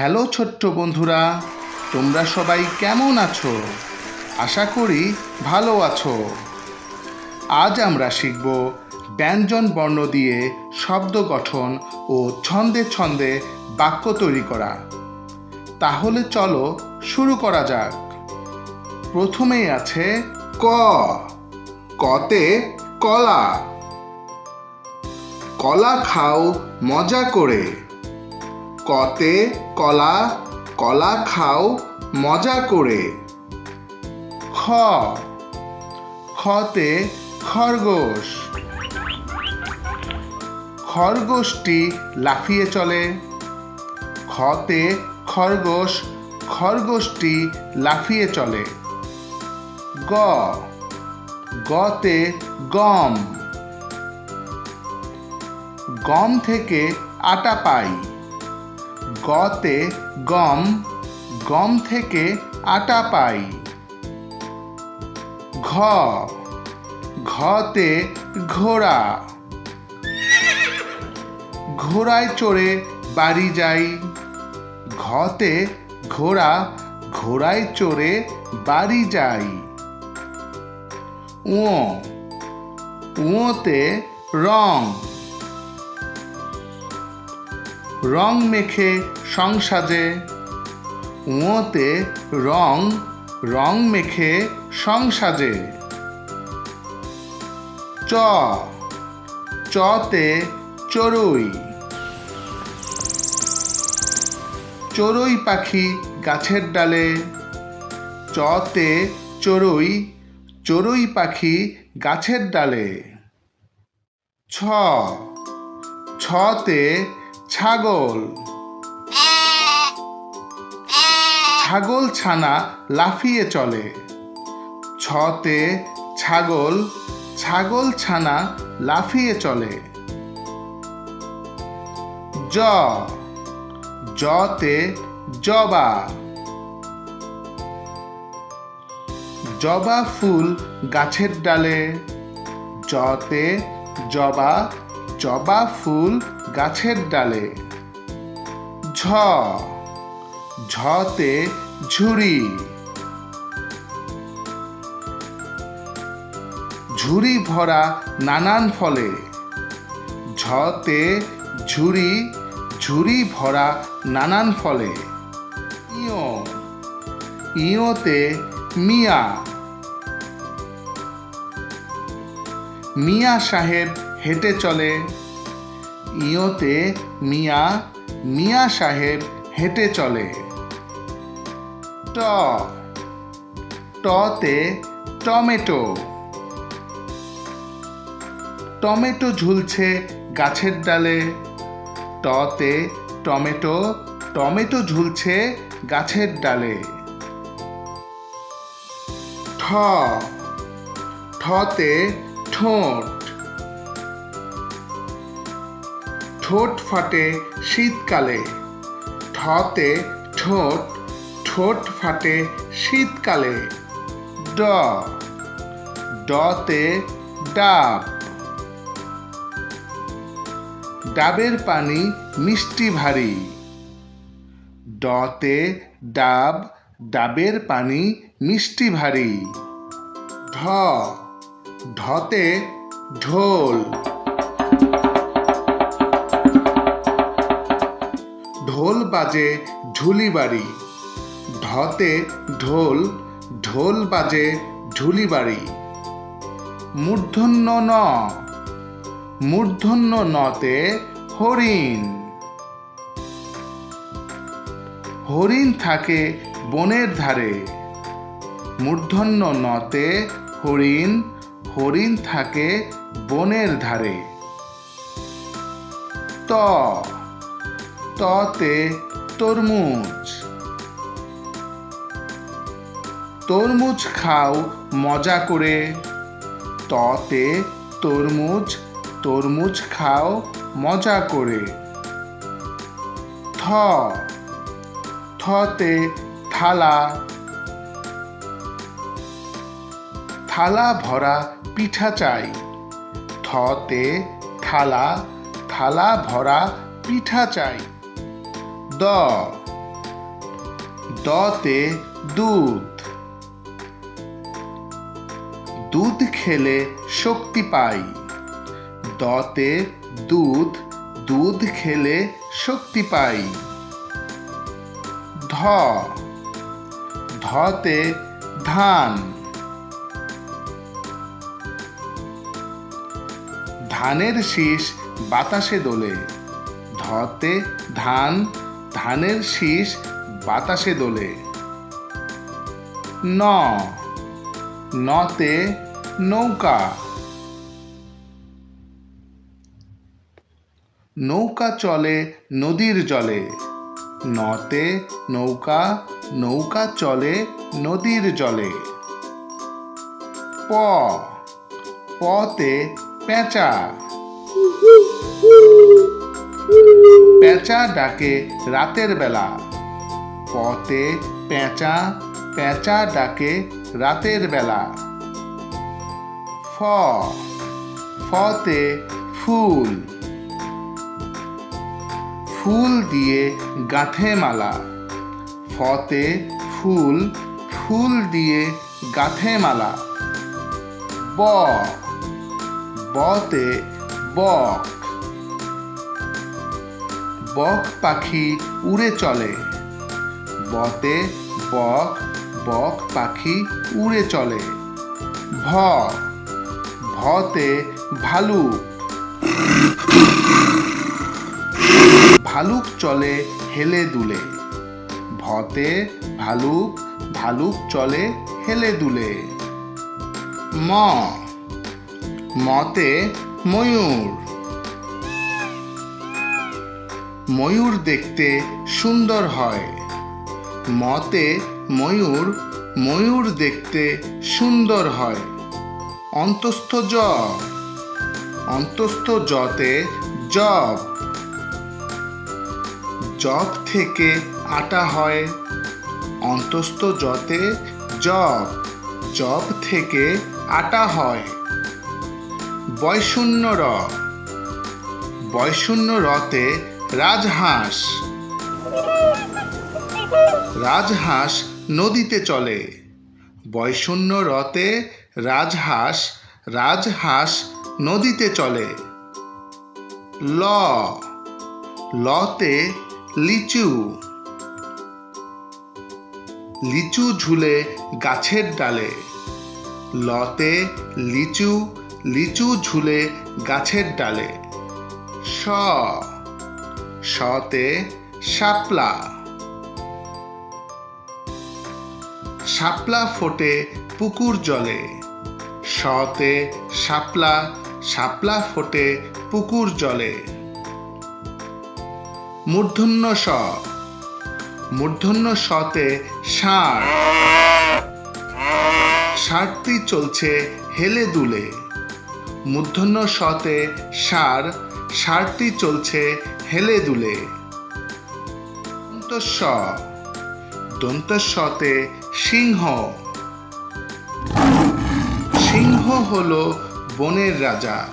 Hello ছোট্ট বন্ধুরা, তোমরা সবাই কেমন আছো? আশা করি ভালো আছো। আজ আমরা শিখব ব্যঞ্জন বর্ণ দিয়ে শব্দ গঠন ও ছন্দে ছন্দে বাক্য তৈরি করা। তাহলে চলো শুরু করা যাক। প্রথমেই আছে ক। কতে কলা। কলা খাও, মজা করে। কতে কলা কলা খাও, মজা করে। খ। খতে খরগোশ। খরগোশটি লাফিয়ে চলে। খতে খরগোশ, খরগোশটি লাফিয়ে চলে। গ। গতে গম। গম থেকে আটা পাই। গতে গম গম থেকে আটা পাই। ঘ, ঘতে ঘোড়া। ঘোড়ায় চড়ে বাড়ি যাই। ঘতে ঘোড়া, ঘোড়ায় চড়ে বাড়ি যাই। উঁ উঁতে রং। রং মেখে সংসাজে উঁতে রং রং মেখে সংসাজে চ, চতে চড়ুই। চড়ুই পাখি গাছের ডালে। চতে চড়ুই চড়ুই পাখি গাছের ডালে। ছ, ছতে ছাগল। ছাগল ছানা লাফিয়ে চলে। ছতে ছাগল ছাগল ছানা লাফিয়ে চলে। জ, জতে জবা। জবা ফুল গাছের ডালে। জতে জবা জবা ফুল গাছের ডালে। ঝ। ঝতে ঝুড়ি। ঝুড়ি ভরা নানান ফলে। ঝতে ঝুড়ি ঝুড়ি ভরা নানান ফলে। ইয়। ইয়োতে মিয়া। মিয়া সাহেব হেঁটে চলে। ইয়োতে মিয়া মিয়া সাহেব হেঁটে চলে। ট, টতে টমেটো। টমেটো ঝুলছে গাছের ডালে। টতে টমেটো টমেটো ঝুলছে গাছের ডালে। ঠ, ঠতে ঠোঁট। ঠোঁট ফাটে শীতকালে। ঠতে ঠোঁট ঠোঁট ফাটে শীতকালে। ড। ডতে ডাব। ডাবের পানি মিষ্টি ভারী। ডতে ডাব, ডাবের পানি মিষ্টি ভারী। ঢ ঢতে ঢোল। বাজে ঝুলি বাড়ি ঢতে ঢোল ঢোল বাজে ঝুলি বাড়ি মূর্ধন্য ন, মূর্ধন্য নতে হরিণ। হরিণ থাকে বনের ধারে। মূর্ধন্য নতে হরিণ হরিণ থাকে বনের ধারে। ত ততে তরমুজ। তরমুজ খাও, মজা করে। ততে তরমুজ তরমুজ খাও, মজা করে। থ। থতে থালা। থালা ভরা পিঠা চাই। থতে থালা থালা ভরা পিঠা চাই। দ। দতে দুধ। দুধ খেলে শক্তি পাই। দতে দুধ দুধ খেলে শক্তি পাই। ধ। ধতে ধান। ধানের শীষ বাতাসে দোলে। ধতে ধান ধানের শীষ বাতাসে দোলে। ন। নতে নৌকা। নৌকা চলে নদীর জলে। নতে নৌকা নৌকা চলে নদীর জলে। প। পতে পেঁচা। পেঁচা ডাকে রাতের বেলা। পতে পেঁচা পেঁচা ডাকে রাতের বেলা। ফ, ফতে ফুল। ফুল দিয়ে গাঁথে মালা। ফতে ফুল ফুল দিয়ে গাঁথে মালা। ব, বতে বক বক পাখি উড়ে চলে। বতে বক বক পাখি উড়ে চলে। ভ, ভতে ভালুক ভালুক চলে হেলে দুলে। ভতে ভালুক ভালুক চলে হেলে দুলে। ম, মতে ময়ূর। ময়ূর দেখতে সুন্দর হয়। মতে ময়ূর ময়ূর দেখতে সুন্দর হয়। অন্তস্থ জ। অন্তস্থ জতে জব জব থেকে আটা হয়। অন্তস্থ জতে জব জব থেকে আটা হয়। বয়শূন্য র। বয়শূন্য রতে রাজহাঁস। রাজহাঁস নদীতে চলে। বয়শূন্য রতে রাজহাঁস রাজহাঁস নদীতে চলে। ল। লতে লিচু। লিচু ঝুলে গাছের ডালে। লতে লিচু লিচু ঝুলে গাছের ডালে। স। সতে শাপলা। শাপলা ফোটে পুকুর জলে। সতে শাপলা শাপলা ফোটে পুকুর জলে। মূর্ধন্য স। মূর্ধন্য সতে ষাঁড়। ষাঁড়টি চলছে হেলে দুলে। মূর্ধন্য সতে ষাঁড়। ষাঁড়টি চলছে হেলে দুলে। দন্তস্ব, দন্তস্বতে সিংহ। সিংহ হলো বনের রাজা।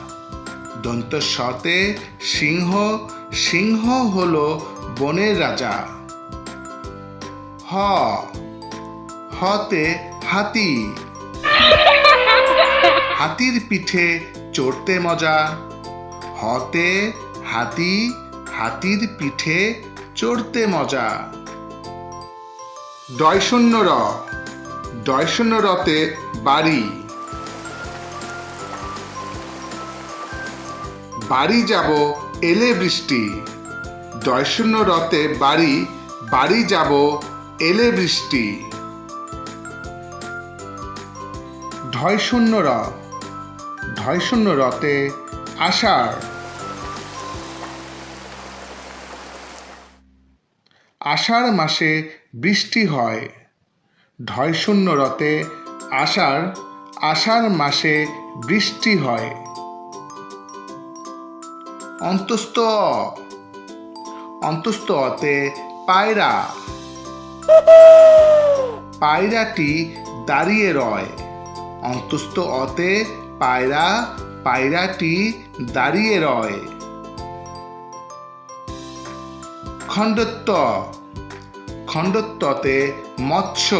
দন্তস্বতে সিংহ সিংহ হলো বনের রাজা। হ, হতে হাতি। হাতির পিঠে চড়তে মজা। হতে হাতি হাতির পিঠে চড়তে মজা। ডয় শূন্য র ডয় রতে বাড়ি। বাড়ি যাব এলে বৃষ্টি। ডয় শূন্য রতে বাড়ি বাড়ি যাব এলে বৃষ্টি। ঢয় শূন্য র ঢয় শূন্য রতে আষাঢ়। আষাঢ় মাসে বৃষ্টি হয়। ঢয় শূন্য রতে আষাঢ় আষাঢ় মাসে বৃষ্টি হয়। অন্তস্থ অ। অন্তস্থ অতে পায়রা। পায়রাটি দাঁড়িয়ে রয়। অন্তস্থ অতে পায়রা, পায়রাটি দাঁড়িয়ে রয়। খণ্ডত্ব। খণ্ডত্বতে মৎস্য।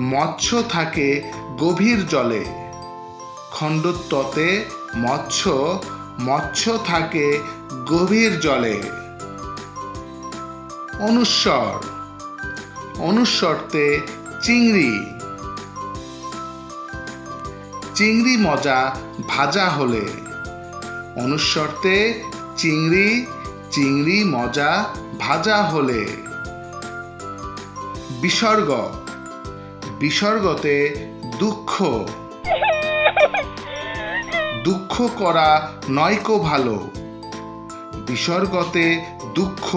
মৎস্য থাকে গভীর জলে। খণ্ডত্বতে মৎস্য। মৎস্য থাকে গভীর জলে। অনুস্বর। অনুস্বরতে চিংড়ি। চিংড়ি মজা ভাজা হলে। অনুস্বরতে চিংড়ি চিংড়ি মজা ভাজা হলে। বিসর্গ। বিসর্গতে দুঃখ। দুঃখ করা নয়কো ভালো। বিসর্গতে দুঃখ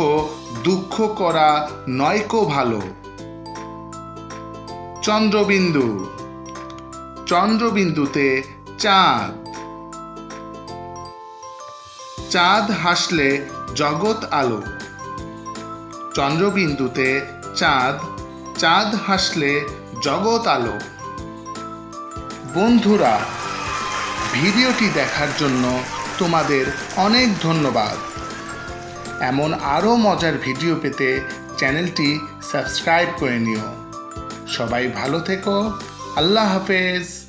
দুঃখ করা নয়কো ভালো। চন্দ্রবিন্দু। চন্দ্রবিন্দুতে চাঁদ। চাঁদ হাসলে জগৎ আলো। চন্দ্রবিন্দুতে চাঁদ চাঁদ হাসলে জগৎ আলো। বন্ধুরা, ভিডিওটি দেখার জন্য তোমাদের অনেক ধন্যবাদ। এমন আরও মজার ভিডিও পেতে চ্যানেলটি সাবস্ক্রাইব করে নিও। সবাই ভালো থেকো। আল্লাহ হাফেজ।